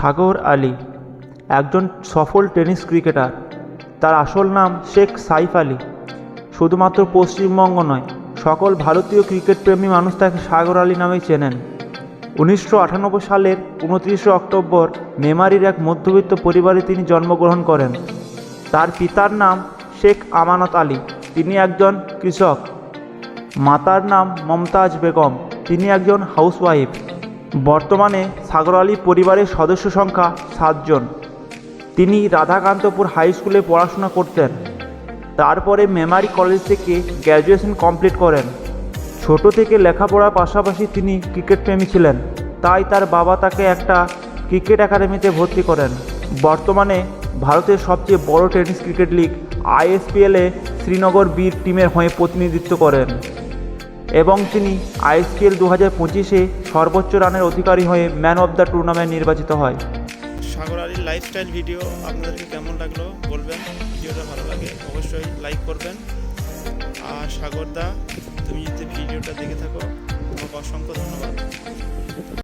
সাগর আলী, একজন সফল tennis cricketer. তার আসল নাম শেখ সাইফ আলী। শুধুমাত্র পশ্চিমবঙ্গ নয়, সকল ভারতীয় ক্রিকেট প্রেমী মানুষ তাকে সাগর আলী নামেই চেনেন। উনিশশো আটানব্বই সালের উনত্রিশে অক্টোবর মেমারির এক মধ্যবিত্ত পরিবারে তিনি জন্মগ্রহণ করেন। তার পিতার নাম শেখ আমানত আলী, তিনি একজন কৃষক। মাতার নাম মমতাজ বেগম, তিনি একজন হাউসওয়াইফ। বর্তমানে সাগর আলী পরিবারের সদস্য সংখ্যা সাতজন। তিনি রাধাকান্তপুর হাই স্কুলে পড়াশোনা করতেন। তারপরে মেমারি কলেজ থেকে গ্র্যাজুয়েশন কমপ্লিট করেন। ছোট থেকে লেখাপড়ার পাশাপাশি তিনি ক্রিকেট প্রেমী ছিলেন। তাই তার বাবা তাকে একটা ক্রিকেট একাডেমিতে ভর্তি করেন। বর্তমানে ভারতের সবচেয়ে বড় টেনিস ক্রিকেট লিগ আইএসপিএলে শ্রীনগর বীর টিমের হয়ে প্রতিনিধিত্ব করেন। এবং তিনি আইএসপিএল দু হাজার পঁচিশে সর্বোচ্চ রানের অধিকারী হয়ে ম্যান অব দ্য টুর্নামেন্ট নির্বাচিত হয়। সাগর আলীর লাইফস্টাইল ভিডিও আপনাদেরকে কেমন লাগল বলবেন, ভিডিওটা ভালো লাগে অবশ্যই লাইক করবেন। আর সাগরদা তুমি যদি ভিডিওটা দেখে থাকো অসংখ্য ধন্যবাদ।